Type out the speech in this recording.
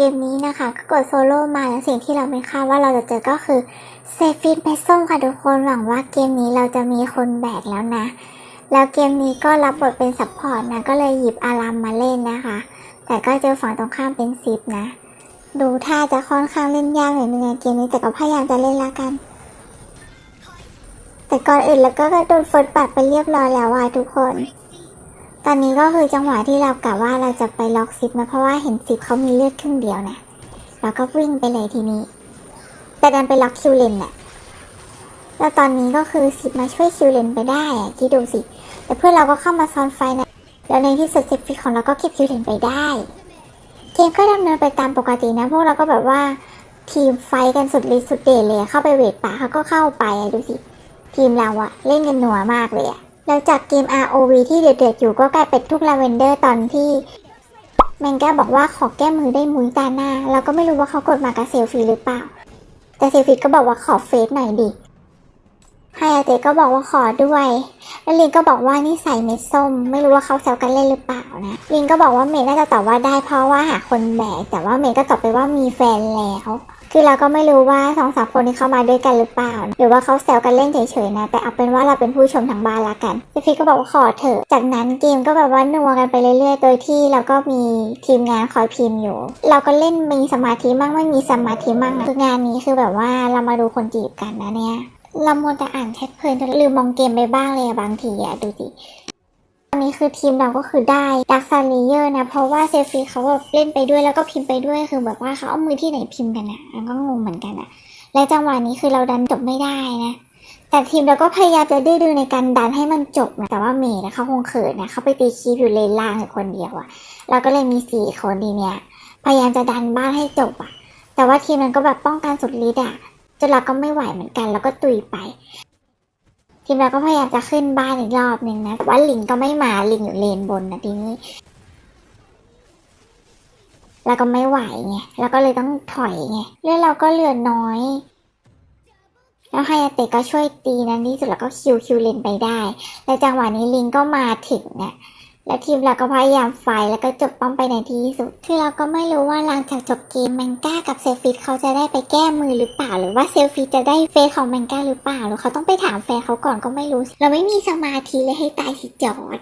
เกมนี้นะคะ ก็กดโซโล่มาแล้วสิ่งที่เราไม่คาดว่าเราจะเจอก็คือเซฟินเพชส้มค่ะทุกคนหวังว่าเกมนี้เราจะมีคนแบกแล้วนะ แล้วเกมนี้ก็รับบทเป็นซัพพอร์ตนะ ก็เลยหยิบอารามมาเล่นนะคะ แต่ก็เจอฝั่งตรงข้ามเป็นซิปนะ ดูท่าจะค่อนข้างเล่นยากหน่อยนึงอะเกมนี้แต่ก็พยายามจะเล่นละกัน แต่ก่อนอื่นแล้วก็โดนฟิร์สบัตรไปเรียบร้อยแล้วว่ะทุกคน ตอนนี้ก็คือจังหวะที่เรากะว่าเราจะไปล็อกซิปนะเพราะว่าเห็นซิปเขามีเลือดครึ่งเดียวนะเราก็วิ่งไปเลยทีนี้ แต่ดันไปล็อกคิวเลนน่ะแล้วตอนนี้ก็คือซิปมาช่วยคิวเลนไปได้อะคิดดูสิแต่เพื่อนเราก็เข้ามาซ้อนไฟนะแล้วในที่สุดเซฟฟิกของเราก็เก็บคิวเลนไปได้เกมก็ดำเนินไปตามปกตินะพวกเราก็แบบว่าทีมไฟกันสุดฤทธิ์สุดเดชเลยเข้าไปเวทป่าเขาก็เข้าไปอะดูสิ ทีมเราอะเล่นกันหนัวมากเลยอะ แล้วจากเกม ROV ที่เดือดๆอยู่ก็กลายเป็นทุกลาเวนเดอร์ตอนที่แมงก้าบอกว่าขอแก้มือได้มุ้ยตาหน้า เราก็ไม่รู้ว่าเขากดมากับเซลฟี่หรือเปล่า แต่เซลฟี่ก็บอกว่าขอเฟซหน่อยดิไฮอาเตก็บอกว่าขอด้วย แล้วลินก็บอกว่านี่ใส่เม็ดส้ม ไม่รู้ว่าเขาแซวกันเล่นหรือเปล่านะลินก็บอกว่าเมย์น่าจะตอบว่าได้เพราะว่าหาคนแบกแต่ว่าเมย์ก็ตอบไปว่ามีแฟนแล้วคือเราก็ไม่รู้ว่าสองสามคนนี้เข้ามาด้วยกันหรือเปล่า หรือว่าเขาแซวกันเล่นเฉยๆนะ แต่เอาเป็นว่าเราเป็นผู้ชมทางบ้านละกันพี่ฟิกก็บอกว่าขอเถอะ จากนั้นเกมก็แบบว่านัวกันไปเรื่อยๆ โดยที่เราก็มีทีมงานคอยพิมพ์อยู่ เราก็เล่นมีสมาธิมั่งไม่มีสมาธิมั่งอะคืองานนี้คือแบบว่าเรามาดูคนจีบกันนะเนี่ย เรามัวแต่อ่านแชทเพลินจนลืมมองเกมไปบ้างเลยอะบางทีอะดูสิตอนนี้คือทีมเราก็คือได้ดักซาเลเยอร์นะ เพราะว่าเซฟีเขาแบบเล่นไปด้วยแล้วก็พิมพ์ไปด้วยคือแบบว่าเขาเอามือที่ไหนพิมพ์กันอะเราก็งงเหมือนกันอะและจังหวะนี้คือเราดันจบไม่ได้นะแต่ทีมเราก็พยายามจะดื้อๆในการดันให้มันจบนะแต่ว่าเมย์นะเขาคงเขินนะเขาไปตีคีบอยู่เลนล่างคนเดียวอะเราก็เลยมีสี่คนดีเนี่ยพยายามจะดันบ้านให้จบอะแต่ว่าทีมมันก็แบบป้องกันสุดฤทธิ์อะ จนเราก็ไม่ไหวเหมือนกันแล้วก็ตุยไป ทีมเราก็พยายามจะขึ้นบ้านอีกรอบหนึ่งนะแต่ว่าลิงก็ไม่มาลิงอยู่เลนบนนะทีนี้แล้วก็ไม่ไหวไงแล้วก็เลยต้องถอยไงเลือดเราก็เหลือน้อย แล้วไฮอาเตะก็ช่วยตีนะที่สุดแล้วก็คิวคิวเลนไปได้ และจังหวะนี้ลิงก็มาถึงเนี่ย และทีมเราก็พยายามไฟแล้วก็จบป้อมไปในที่สุด คือเราก็ไม่รู้ว่าหลังจากจบเกมแมงก้ากับเซลฟิตเขาจะได้ไปแก้มือหรือเปล่า หรือว่าเซลฟิตจะได้เฟซของแมงก้าหรือเปล่า หรือเขาต้องไปถามแฟนเขาก่อนก็ไม่รู้ เราไม่มีสมาธิเลยให้ตายสิจอด